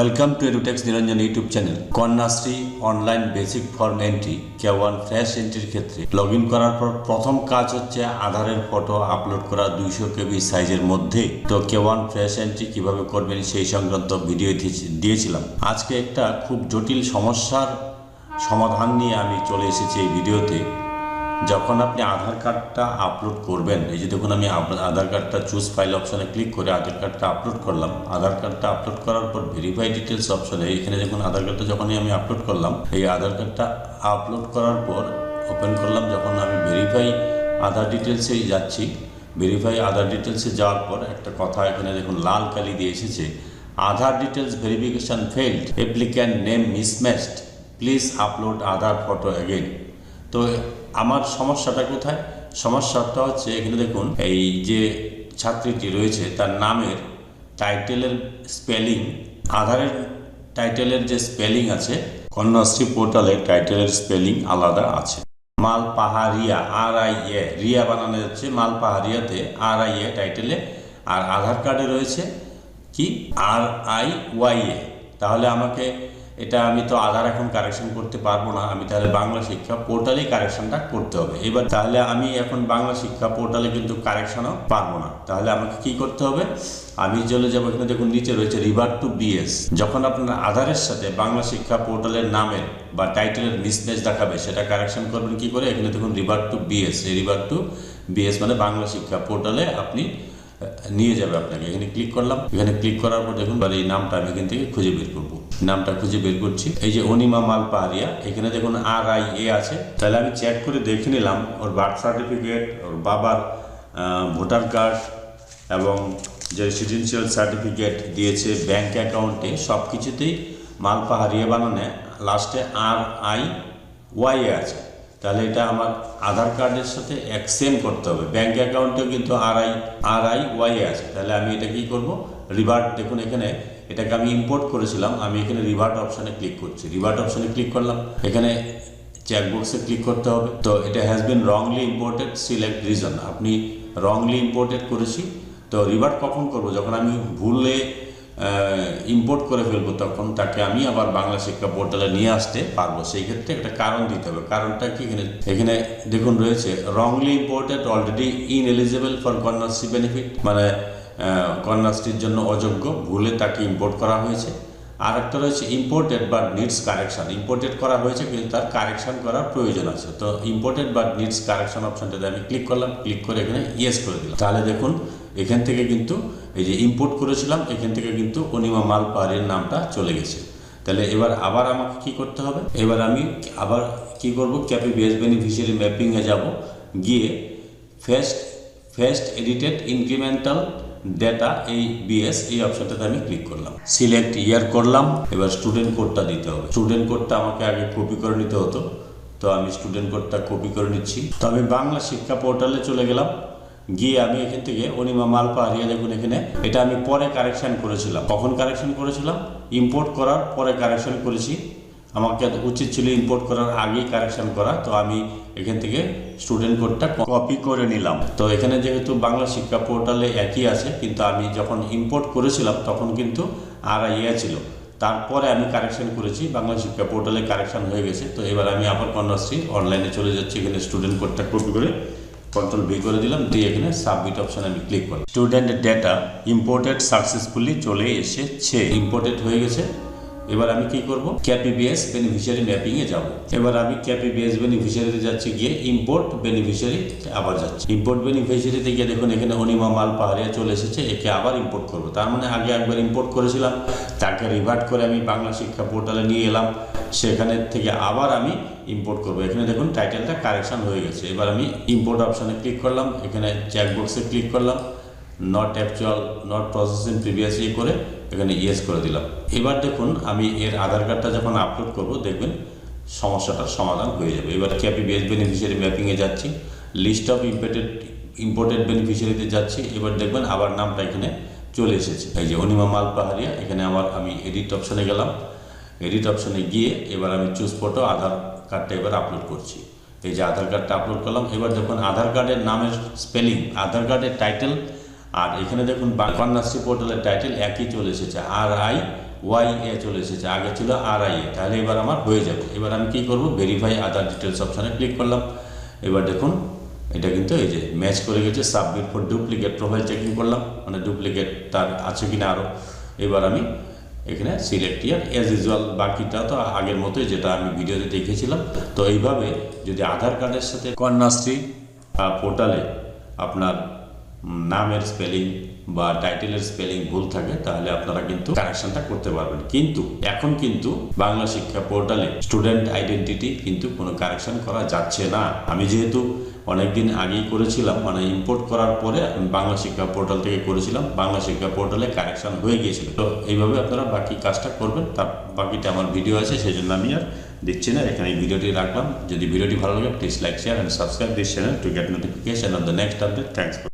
Welcome to Edutex Niranjan YouTube channel Kanyashree online basic form entry K one fresh এন্ট্রির ক্ষেত্রে log করার পর প্রথম কাজ হচ্ছে আধারের ফটো আপলোড করা দুইশো কেবি সাইজের মধ্যে তো কে ওয়ান ফ্রেশ এন্ট্রি কীভাবে করবেন সেই সংক্রান্ত ভিডিও দিয়েছিলাম। আজকে একটা খুব জটিল সমস্যার সমাধান নিয়ে আমি চলে এসেছি এই ভিডিওতে যখন আপনি আধার কার্ডটা আপলোড করবেন, এই যে দেখুন আমি আধার কার্ডটা চুজ ফাইল অপশানে ক্লিক করে আধার কার্ডটা আপলোড করলাম। আধার কার্ডটা আপলোড করার পর ভেরিফাই ডিটেলস অপশানে এখানে দেখুন আধার কার্ডটা যখনই আমি আপলোড করলাম, এই আধার কার্ডটা আপলোড করার পর ওপেন করলাম, যখন আমি ভেরিফাই আধার ডিটেলসেই যাচ্ছি ভেরিফাই আধার ডিটেলসে যাওয়ার পর একটা কথা এখানে দেখুন, লাল কালি দিয়ে এসেছে, Aadhaar details verification failed applicant name mismatched please upload Aadhaar photo again তো আমার সমস্যাটা কোথায়? সমস্যাটা হচ্ছে এখানে দেখুন, এই যে ছাত্রীটি রয়েছে, তার নামের টাইটেলের স্পেলিং, আধারের টাইটেলের যে স্পেলিং আছে, কন্যাশ্রী পোর্টালে টাইটেলের স্পেলিং আলাদা আছে। মাল পাহাড়িয়া আর আই এ রিয়া বানানো যাচ্ছে মাল পাহাড়িয়াতে আর আই এ টাইটেলে। আর আধার কার্ডে রয়েছে কি? আর আই ওয়াই এ তাহলে আমাকে এটা আমি তো আধার এখন কারেকশন করতে পারব না। আমি তাহলে বাংলা শিক্ষা পোর্টালেই কারেকশনটা করতে হবে। এবার তাহলে আমি এখন বাংলা শিক্ষা পোর্টালে কিন্তু কারেকশনও পারব না। তাহলে আমাকে কি করতে হবে? আমি চলে যাব এখানে, দেখুন নিচে রয়েছে রিভার টু বিএস যখন আপনার আধারের সাথে বাংলা শিক্ষা পোর্টালের নামের বা টাইটেলের মিসম্যাচ দেখাবে, সেটা কারেকশন করবেন কি করে? এখানে দেখুন রিভার টু বিএস এই রিভার টু বিএস মানে বাংলা শিক্ষা পোর্টালে আপনি নিয়ে যাবে আপনাকে। এখানে ক্লিক করলাম। এখানে ক্লিক করার পর দেখুন এই নামটা আমি এখান থেকে খুঁজে বের করব। নামটা খুঁজে বের করছি। এই যে অনিমা মাল পাহাড়িয়া এখানে দেখুন আর আই এ আছে। তাহলে আমি চেক করে দেখে নিলাম ওর বার্থ সার্টিফিকেট ওর বাবার ভোটার কার্ড এবং যে রেসিডেন্সিয়াল সার্টিফিকেট দিয়েছে ব্যাংক অ্যাকাউন্টে সব কিছুতেই মাল পাহাড়িয়া বানানে লাস্টে আর আই ওয়াই আছে। তাহলে এটা আমার আধার কার্ডের সাথে এক সেম করতে হবে। ব্যাঙ্ক অ্যাকাউন্টেও কিন্তু R I R I Y আছে। তাহলে আমি এটা কি করব? রিভার্ট দেখুন এখানে এটাকে আমি ইম্পোর্ট করেছিলাম। আমি এখানে রিভার্ট অপশানে ক্লিক করছি। রিভার্ট অপশানে ক্লিক করলাম। এখানে চেকবক্সে ক্লিক করতে হবে। তো এটা has been wrongly imported select reason আপনি রংলি ইম্পোর্টেড করেছি। তো রিভার্ট কখন করব? যখন আমি ভুলে ইম্পোর্ট করে ফেলব, তখন তাকে আমি আবার বাংলা শিক্ষা পোর্টালে নিয়ে আসতে পারব। সেই ক্ষেত্রে একটা কারণ দিতে হবে। কারণটা কি? এখানে এখানে দেখুন রয়েছে wrongly imported already in eligible for Kanyashree benefit মানে কন্যাশ্রীর জন্য অযোগ্য, ভুলে তাকে ইম্পোর্ট করা হয়েছে। আর একটা রয়েছে imported but needs correction imported করা হয়েছে, কিন্তু তার কারেকশন করার প্রয়োজন আছে। তো ইম্পোর্টেড বাট নিডস কারেকশন অপশনটাতে আমি ক্লিক করলাম ক্লিক করে এখানে ইয়েস করে দিলাম। তাহলে দেখুন এখান থেকে কিন্তু এই যে ইম্পোর্ট করেছিলাম, এখান থেকে কিন্তু অনিমা মাল পাহাড়ের নামটা চলে গেছে। তাহলে এবার আবার আমাকে কি করতে হবে? এবার আমি আবার কি করব? ক্যাপি বেস বেনিফিশিয়ারি ম্যাপিংয়ে যাব। গিয়ে fest fest edited incremental data এই বিএস এই অপশনটাতে আমি ক্লিক করলাম। সিলেক্ট ইয়ার করলাম। এবার স্টুডেন্ট কোডটা দিতে হবে। স্টুডেন্ট কোডটা আমাকে আগে কপি করে নিতে হতো। তো আমি স্টুডেন্ট কোডটা কপি করে নিচ্ছি। তো আমি বাংলা শিক্ষা পোর্টালে চলে গেলাম। গিয়ে আমি এখান থেকে অনিমা মাল পাহাড়িয়া দেখুন এখানে। এটা আমি পরে কারেকশন করেছিলাম। কখন কারেকশন করেছিলাম? ইম্পোর্ট করার পরে কারেকশন করেছি। আমাকে উচিত ছিল ইম্পোর্ট করার আগেই কারেকশন করা। তো আমি এখান থেকে স্টুডেন্ট কোডটা কপি করে নিলাম। তো এখানে যেহেতু বাংলা শিক্ষা পোর্টালে একই আছে, কিন্তু আমি যখন ইম্পোর্ট করেছিলাম, তখন কিন্তু আর ইয়ে ছিল। তারপরে আমি কারেকশন করেছি। বাংলা শিক্ষা পোর্টালে কারেকশন হয়ে গেছে। তো এবার আমি আবার কন্যাশ্রী অনলাইনে চলে যাচ্ছি। এখানে স্টুডেন্ট কোডটা কপি করে কন্ট্রোল ভি করে দিলাম, দিয়ে এখানে সাবমিট অপশন আমি ক্লিক করলাম। স্টুডেন্ট ডেটা ইম্পোর্টেড সাকসেসফুলি চলে এসেছে। ইম্পোর্টেড হয়ে গেছে। এবার আমি কি করব? ক্যাপিবিএস বেনিফিশিয়ারি ম্যাপিংয়ে যাব। এবার আমি ক্যাপিবিএস বেনিফিশিয়ারিতে যাচ্ছি, গিয়ে ইম্পোর্ট বেনিফিশিয়ারি আবার যাচ্ছি। ইম্পোর্ট বেনিফিশিয়ারিতে গিয়ে দেখুন, এখানে অনিমা মাল পাহাড়িয়া চলে এসেছে, একে আবার ইম্পোর্ট করব। তার মানে আগে একবার ইম্পোর্ট করেছিলাম, তাকে রিভার্ট করে আমি বাংলা শিক্ষা পোর্টালে নিয়ে এলাম। সেখানে থেকে আবার আমি ইম্পোর্ট করব। এখানে দেখুন টাইটেলটা কারেকশান হয়ে গেছে। এবার আমি ইম্পোর্ট অপশানে ক্লিক করলাম। এখানে চেকবক্সে ক্লিক করলাম। Not actual not processing previously করে এখানে ইয়েস করে দিলাম। এবার দেখুন আমি এর আধার কার্ডটা যখন আপলোড করব, দেখবেন সমস্যাটার সমাধান হয়ে যাবে। এবার কি ক্যাপি বেস বেনিফিশিয়ারি ম্যাপিংয়ে যাচ্ছি লিস্ট অফ ইম্পোর্টেড ইম্পোর্টেড বেনিফিশিয়ারিতে যাচ্ছি। এবার দেখবেন আবার নামটা এখানে চলে এসেছে। এই যে অনিমা মাল পাহাড়িয়া এখানে আমার আমি এডিট অপশানে গেলাম। এডিট অপশনে গিয়ে এবার আমি চুজ ফটো আধার কার্ডটা এবার আপলোড করছি। এই যে আধার কার্ডটা আপলোড করলাম, এবার দেখুন আধার কার্ডের নামের স্পেলিং আধার কার্ডের টাইটেল আর এখানে দেখুন কন্যাশ্রী পোর্টালের টাইটেল একই চলে এসেছে আর আই ওয়াই এ চলে এসেছে, আগে ছিল আর আই এ তাহলে এবার আমার হয়ে যাবে। এবার আমি কি করব? ভেরিফাই আদার ডিটেলস অপশানে ক্লিক করলাম। এবার দেখুন, এটা কিন্তু এই যে ম্যাচ করে গেছে submit for duplicate profile checking করলাম মানে ডুপ্লিকেট তার আছে কিনা আরও এবার আমি এখানে সিলেক্ট ইয়ার অ্যাজ ইউজুয়াল বাকিটা তো আগের মতোই যেটা আমি ভিডিওতে দেখেছিলাম। তো এইভাবে যদি আধার কার্ডের সাথে কন্যাশ্রী পোর্টালে আপনার নামের স্পেলিং বা টাইটেলের স্পেলিং ভুল থাকে, তাহলে আপনারা কিন্তু কারেকশনটা করতে পারবেন। কিন্তু এখন কিন্তু বাংলা শিক্ষা পোর্টালে স্টুডেন্ট আইডেন্টিটি কিন্তু কোনো কারেকশন করা যাচ্ছে না। আমি যেহেতু অনেকদিন আগেই করেছিলাম মানে ইম্পোর্ট করার পরে আমি বাংলা শিক্ষা পোর্টাল থেকে করেছিলাম, বাংলা শিক্ষা পোর্টালে কারেকশন হয়ে গিয়েছিল। তো এইভাবে আপনারা বাকি কাজটা করবেন, তার বাকিটা আমার ভিডিও আছে সেই জন্য আমি আর দিচ্ছি না, এখানে ভিডিওটি রাখলাম। যদি ভিডিওটি ভালো লাগে please like share and subscribe this channel to get notification on the next update thanks